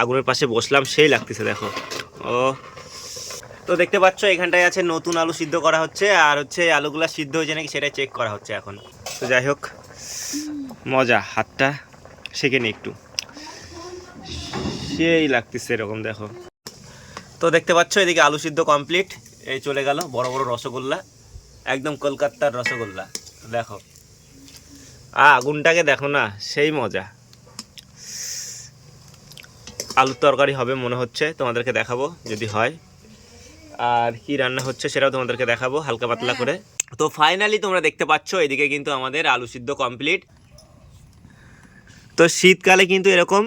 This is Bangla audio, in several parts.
আগুনের পাশে বসলাম, সেই লাগতেছে, দেখো। ও। তো দেখতে পাচ্ছ, এখানটায় আছে নতুন আলু সিদ্ধ করা হচ্ছে, আর হচ্ছে আলুগুলো সিদ্ধ হয়েছে নাকি সেটা চেক করা হচ্ছে এখন। তো যাই হোক, মজা, হাতটা সেকে নি একটু। সেই লাগতেছে এরকম, দেখো। তো দেখতে পাচ্ছ, এদিকে আলু সিদ্ধ কমপ্লিট এই চলে গেল বড় বড় রসগোল্লা, একদম কলকাতার রসগোল্লা, দেখো। আগুনটাকে দেখো না, সেই মজা। আলুর তরকারি হবে মনে হচ্ছে তোমাদেরকে দেখাবো যদি হয়। আর কি রান্না হচ্ছে সেটাও তোমাদেরকে দেখাবো হালকা পাতলা করে। তো ফাইনালি তোমরা দেখতে পাচ্ছ এদিকে কিন্তু আমাদের আলু সিদ্ধ কমপ্লিট তো শীতকালে কিন্তু এরকম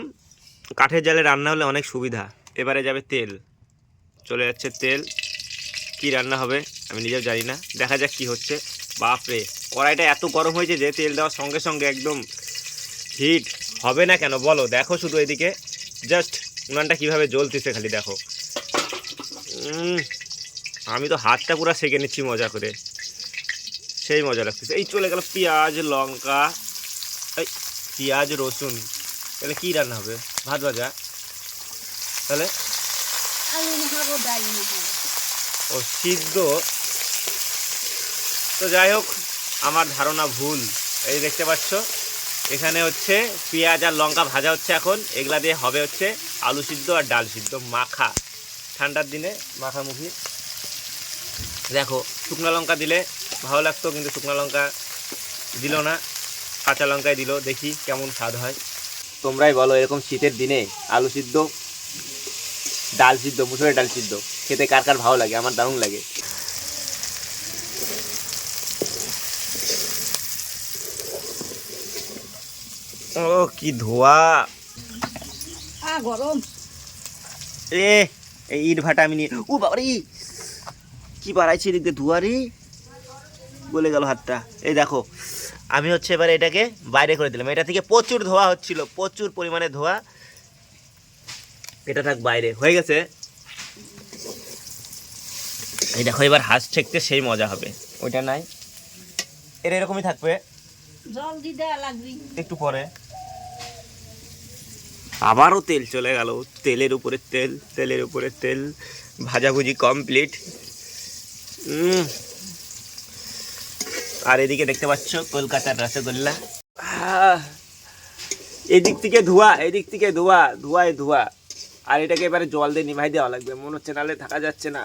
কাঠের জালে রান্না হলে অনেক সুবিধা। এবারে যাবে তেল। চলে যাচ্ছে তেল। কি রান্না হবে আমি নিজেও জানি না। দেখা যাক কি হচ্ছে। বাপরে কড়াইটা এত গরম হয়েছে যে তেল দেওয়ার সঙ্গে সঙ্গে একদম হিট হবে না কেন? বলো দেখো শুধু এদিকে। জাস্ট উনানটা কীভাবে জ্বলতেছে খালি দেখো। আমি তো হাতটা পুরো সেকে নিচ্ছি মজা করে। সেই মজা লাগতেছে। এই চলে গেল পেঁয়াজ লঙ্কা এই পেঁয়াজ রসুন। তাহলে কী রান্না হবে? ভাত ভাজা? তাহলে? ও সিদ্ধ। তো যাই হোক আমার ধারণা ভুল। এই দেখতে পাচ্ছ? এখানে হচ্ছে পেঁয়াজ আর লঙ্কা ভাজা হচ্ছে এখন। এগুলা দিয়ে হবে হচ্ছে আলু সিদ্ধ আর ডাল সিদ্ধ, মাখা। ঠান্ডার দিনে মাখামুখি দেখো, শুকনো লঙ্কা দিলে ভালো লাগতো, কিন্তু শুকনো লঙ্কা দিল না। কাঁচা লঙ্কায় দিল, দেখি কেমন স্বাদ হয়। তোমরাই বলো, এরকম শীতের দিনে আলু সিদ্ধ, ডাল সিদ্ধ, মুসুরের ডাল সিদ্ধ, খেতে কার কার ভালো লাগে? আমার দারুণ লাগে। ও কি ধোয়া। আ গরম। এ এই ইট ভাটা আমি নিয়ে ও বাবারি। কি বাড়াইছি এদিক দিয়ে ধোয়া রে। বলে গেল হাতটা। এই দেখো আমি হচ্ছে এবারে এটাকে বাইরে করে দিলাম। এটা থেকে প্রচুর ধোয়া হচ্ছিল প্রচুর পরিমাণে ধোয়া। এটা থাক বাইরে হয়ে গেছে। এই দেখো এবার হাঁস ঠেকতে সেই মজা হবে। ওইটা নাই। এর এরকমই থাকবে। জল লাগবি। একটু পরে। আবারও তেল চলে গেল। তেলের উপরে তেল, তেলের উপরে তেল। ভাজাভুজি কমপ্লিট আর এদিকে দেখতে পাচ্ছ কলকাতার রসগোল্লা। এদিক থেকে ধোয়া, এদিক থেকে ধোয়া, ধোয়ায় ধোয়া। আর এটাকে এবারে জল দিয়ে নিভাই দেওয়া লাগবে। মনে হচ্ছে নাহলে থাকা যাচ্ছে না।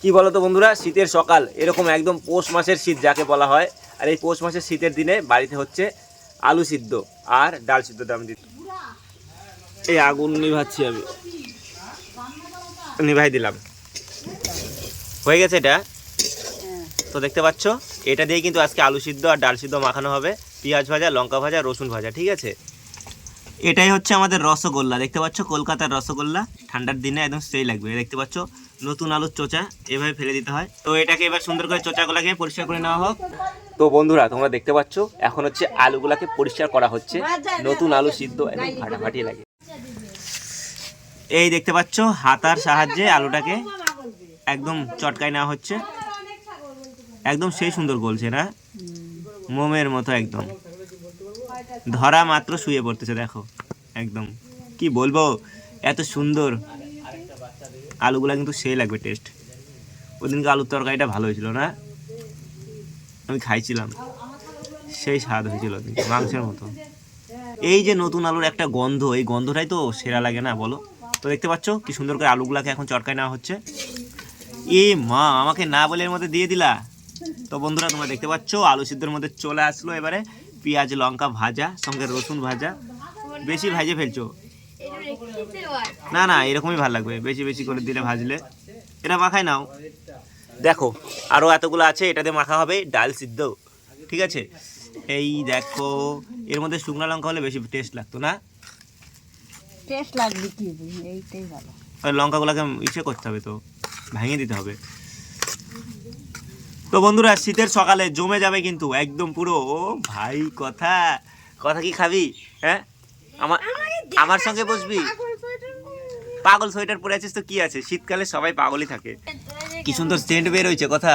কি বলতো বন্ধুরা? শীতের সকাল, এরকম একদম পৌষ মাসের শীত যাকে বলা হয়। আর এই পৌষ মাসের শীতের দিনে বাড়িতে হচ্ছে আলু সিদ্ধ আর ডাল সিদ্ধ দাম দিত এই আগুন নিভাচ্ছি আমি। নিভাই দিলাম। হয়ে গেছে এটা? তো দেখতে পাচ্ছ, এটা দিয়ে কিন্তু আজকে আলু সিদ্ধ আর ডাল সিদ্ধ মাখানো হবে। পেঁয়াজ ভাজা, লঙ্কা ভাজা, রসুন ভাজা, ঠিক আছে? এটাই হচ্ছে আমাদের রসগোল্লা। দেখতে পাচ্ছ কলকাতার রসগোল্লা। ঠান্ডার দিনে একদম সেই লাগবে। দেখতে পাচ্ছ, নতুন আলুর চোচা। এভাবে ফেলে দিতে হয়। তো এটাকে এবার সুন্দর করে চোচাগুলাকে পরিষ্কার করে নেওয়া হোক। তো বন্ধুরা তোমরা দেখতে পাচ্ছ এখন হচ্ছে আলুগুলাকে পরিষ্কার করা হচ্ছে। নতুন আলু সিদ্ধ একদম ফাটাফাটি লাগে। এই দেখতে পাচ্ছ হাতার সাহায্যে আলুটাকে একদম চটকায় নেওয়া হচ্ছে। একদম সেই সুন্দর গলছে না? মোমের মতো একদম। ধরা মাত্র শুয়ে পড়তেছে দেখো। একদম। কি বলব এত সুন্দর। আলুগুলা কিন্তু সেই লাগবে টেস্ট। ওদিনকে আলুর তরকারিটা ভালো হয়েছিল না? আমি খাইছিলাম। সেই স্বাদ হয়েছিল মাংসের মতো। এই যে নতুন আলুর একটা গন্ধ, এই গন্ধটাই তো সেরা লাগে না, বলো? তো দেখতে পাচ্ছ কি সুন্দর করে আলুগুলাকে এখন চটকায় নেওয়া হচ্ছে। এ মা, আমাকে না বলে এর মধ্যে দিয়ে দিলা? তো বন্ধুরা, তোমরা দেখতে পাচ্ছ, আলু সিদ্ধের মধ্যে চলে আসলো এবারে পেঁয়াজ, লঙ্কা ভাজা, সঙ্গে রসুন ভাজা। বেশি ভাজে ফেলছো? না না, এরকমই ভালো লাগবে, বেশি বেশি করে দিলে ভাজলে। এটা মাখাই নাও। দেখো আরও এতগুলো আছে এটাতে মাখা হবে ডাল সিদ্ধ। ঠিক আছে? এই দেখো এর মধ্যে শুকনো লঙ্কা হলে বেশি টেস্ট লাগতো না? টেস্ট লাগবে কি? এইটাই ভালো। লঙ্কাগুলোকে ইসে করতে হবে তো ভেঙে দিতে হবে। তো বন্ধুরা শীতের সকালে জমে যাবে কিন্তু একদম পুরো ও ভাই কথা। কথা কি খাবি? হ্যাঁ? আমার আমার সঙ্গে বসবি? পাগল সোয়েটার পরে আছিস তো কি আছে? শীতকালে সবাই পাগলই থাকে। কি সুন্দর সেন্ট বের হয়েছে কথা?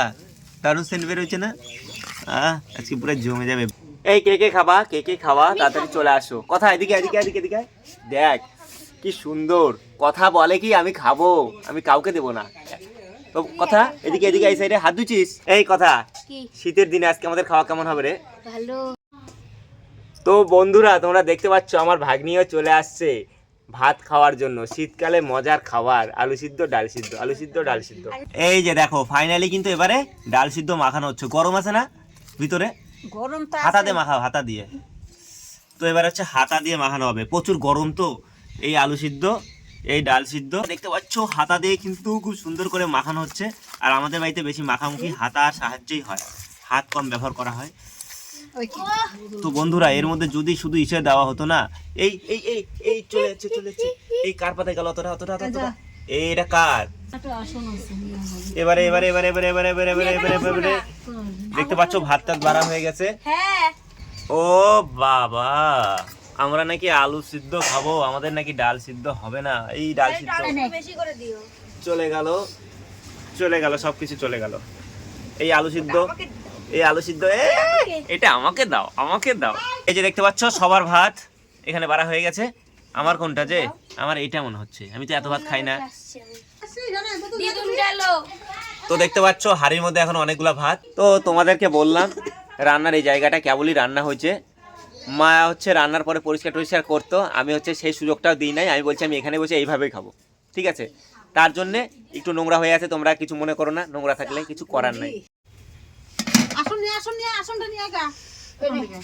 দারুণ সেন্ট বের হয়েছে না? আজকে পুরো জমে যাবে। এই কে কে খাবা? কে কে খাওয়া তাড়াতাড়ি চলে আসো। কথা এদিকে এদিকে এদিকে এদিকে দেখ কি সুন্দর। কথা বলে কি আমি খাব? আমি কাউকে দেবো না। তো কথা এদিকে এদিকে এই সাইডে হাত ধুচিস এই কথা কি? শীতের দিনে আজকে আমাদের খাওয়া কেমন হবে রে? ভালো। তো বন্ধুরা তোমরা দেখতে পাচ্ছ আমার ভাগ্নিও চলে আসছে। ভাত খাওয়ার জন্য। শীতকালে মজার খাবার আলু সিদ্ধ ডাল সিদ্ধ আলু সিদ্ধ ডাল সিদ্ধ। এই যে দেখো ফাইনালি কিন্তু এবারে ডাল সিদ্ধ মাখানো হচ্ছে। গরম আছে না ভিতরে? গরম তো হাতা দিয়ে মাখাও হাতা দিয়ে। তো এবার হচ্ছে হাতা দিয়ে মাখানো হবে। প্রচুর গরম তো। এই আলু সিদ্ধ এই ডাল সিদ্ধ। দেখতে পাচ্ছ হাতা দিয়ে কিন্তু খুব সুন্দর করে মাখানো হচ্ছে। আর আমাদের বাড়িতে বেশি মাখামুখি হাতার সাহায্যেই হয়। হাত কম ব্যবহার করা হয়? তো বন্ধুরা এর মধ্যে যদি শুধু ইসে দেওয়া হতো না এই এই এই এই চলে যাচ্ছে চলে যাচ্ছে। এই কার পাতায় গেল? অতটা অতটা অতটা এই এটা কার। এবারে এবারে এবারে এবারে এবারে এবারে এবারে এবারে এবারে দেখতে পাচ্ছ ভাত টাত বাড়া হয়ে গেছে। হ্যাঁ ও বাবা আমরা নাকি আলু সিদ্ধ খাব আমাদের নাকি ডাল সিদ্ধ হবে না। এই ডাল সিদ্ধ বেশি করে দিও। চলে গেল চলে গেল সবকিছু চলে গেল। এই আলু সিদ্ধ। এই আলু সিদ্ধ এটা আমাকে দাও আমাকে দাও। এই যে দেখতে পাচ্ছ সবার ভাত এখানে বাড়া হয়ে গেছে। আমার কোনটা যে? আমার এইটা মনে হচ্ছে। আমি তো এত ভাত খাই না। তো দেখতে পাচ্ছ হাড়ির মধ্যে এখন অনেকগুলো ভাত। তো তোমাদেরকে বললাম রান্নার এই জায়গাটা কেবলই রান্না হয়েছে। মা হচ্ছে রান্নার পরে পরিষ্কার টরিষ্কার করতো। আমি হচ্ছে সেই সুযোগটাও দিই নাই। আমি বলছি আমি এখানে বসে এইভাবেই খাব। ঠিক আছে? তার জন্যে একটু নোংরা হয়ে আছে তোমরা কিছু মনে করো না। নোংরা থাকলে কিছু করার নাই। আসুন নিয়ে আসুন নিয়ে আসুনটা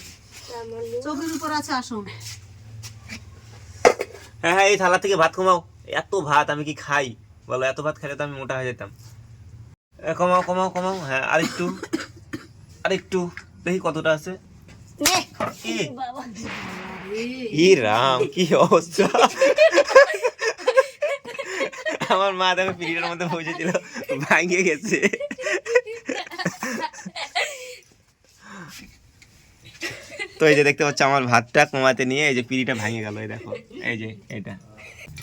চোখের উপর আছে আসুন। হ্যাঁ হ্যাঁ এই থালা থেকে ভাত কমাও। এত ভাত আমি কি খাই? বলো এত ভাত খেলে তো আমি মোটা হয়ে যেতাম। কমাও কমাও কমাও। হ্যাঁ আরেকটু। আরেকটু। দেখি কতটা আছে। ই রাম কি অবস্থা? আমার মা দেখো পিরিয়ডের মধ্যে বসেছিল ভাঙিয়ে গেছে। তো এই যে দেখতে পাচ্ছ আমার ভাতটা কমাতে নিয়ে এই যে পিড়িটা ভেঙে গেল, এই দেখো, এই যে এটা।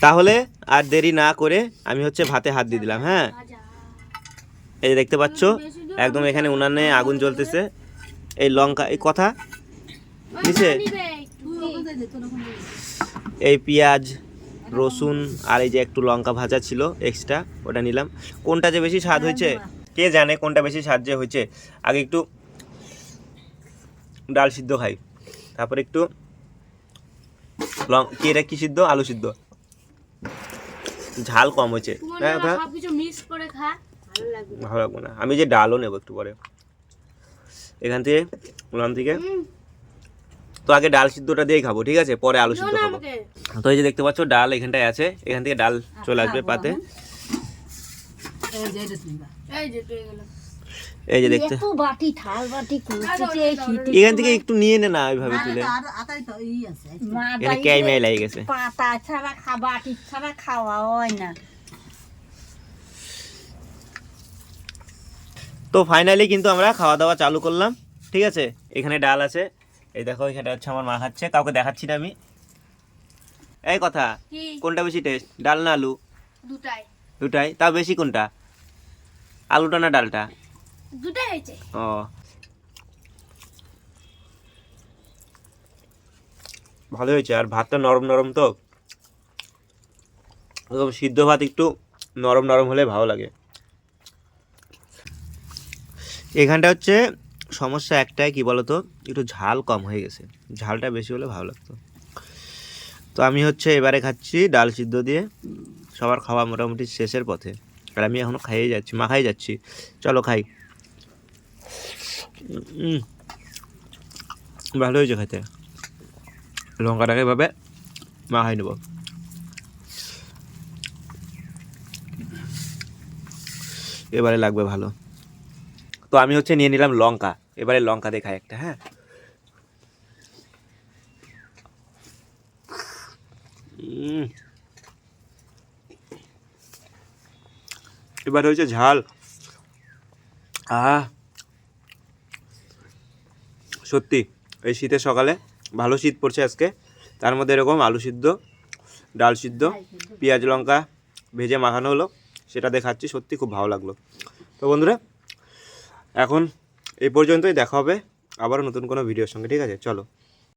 তাহলে আর দেরি না করে আমি হচ্ছে ভাতে হাত দিয়ে দিলাম হ্যাঁ? এই যে দেখতে পাচ্ছ, একদম এখানে উনানে আগুন জ্বলতেছে। এই লঙ্কা, এই কথা? নিচে? এই পেঁয়াজ, রসুন, আর এই যে একটু লঙ্কা ভাজা ছিল এক্সট্রা ওটা নিলাম। কোনটা যে বেশি স্বাদ হয়েছে? কে জানে কোনটা বেশি স্বাদ যে হয়েছে? আগে একটু ডাল সিদ্ধ খাই তারপর একটু লং কি এটা কি সিদ্ধ? আলু সিদ্ধ। ঝাল কম হয়েছে। হ্যাঁ হ্যাঁ। সবকিছু মিক্স করে খা ভালো লাগবে না। আমি যে ডালও নেব একটু পরে। এখান থেকে ওখান থেকে। তো আগে ডাল সিদ্ধটা দিয়েই খাব ঠিক আছে? পরে আলু সিদ্ধ খাব। তো এই যে দেখতে পাচ্ছ ডাল এখানটায় আছে। এখান থেকে ডাল চলে আসবে পাতে। এই যে। এই যে দেখতে। বাটি থাল বাটি এখান থেকে একটু নিয়ে নে না ওইভাবে তুলে। তো ই আছে মা এখানে ক্যাই ম্যাই লাগে গেছে। পাতা ছাড়া খা বাটি ছাড়া খাওয়া হয় না। তো ফাইনালি কিন্তু আমরা খাওয়া দাওয়া চালু করলাম ঠিক আছে? এখানে ডাল আছে। এই দেখো এখানে হচ্ছে আমার মা খাচ্ছে কাউকে দেখাচ্ছি না আমি। এই কথা কোনটা বেশি টেস্ট ডাল না আলু? দুটাই। দুটাই তাও বেশি কোনটা? আলুটা না ডালটা? হয়েছে। ও। ভালো হয়েছে, আর ভাতটা নরম নরম তো। সিদ্ধ ভাত একটু নরম নরম হলে ভালো লাগে। এখানটা হচ্ছে সমস্যা একটাই, কি বলতো? একটু ঝাল কম হয়ে গেছে। ঝালটা বেশি হলে ভালো লাগতো। তো আমি হচ্ছে এবারে খাচ্ছি ডাল সিদ্ধ দিয়ে। সবার খাওয়া মোটামুটি শেষের পথে। আর আমি এখনও খাইয়ে যাচ্ছি মাখাই যাচ্ছি। চলো খাই। ভালো হয়েছে খেতে লঙ্কাটাকে এভাবে মাখাই নেব। এবারে লাগবে ভালো। তো আমি হচ্ছে নিয়ে নিলাম লঙ্কা। এবারে লঙ্কা দিয়ে খাই একটা হ্যাঁ। এবারে হচ্ছে ঝাল। আহ! সত্যি এই শীতের সকালে ভালো শীত পড়ছে আজকে। তার মধ্যে এরকম আলু সিদ্ধ ডাল সিদ্ধ। পেঁয়াজ লঙ্কা ভেজে মাখানো হলো সেটা দেখাচ্ছি সত্যি খুব ভালো লাগল। তো বন্ধুরা এখন এই পর্যন্তই দেখা হবে আবারও নতুন কোনো ভিডিওর সঙ্গে ঠিক আছে? চলো।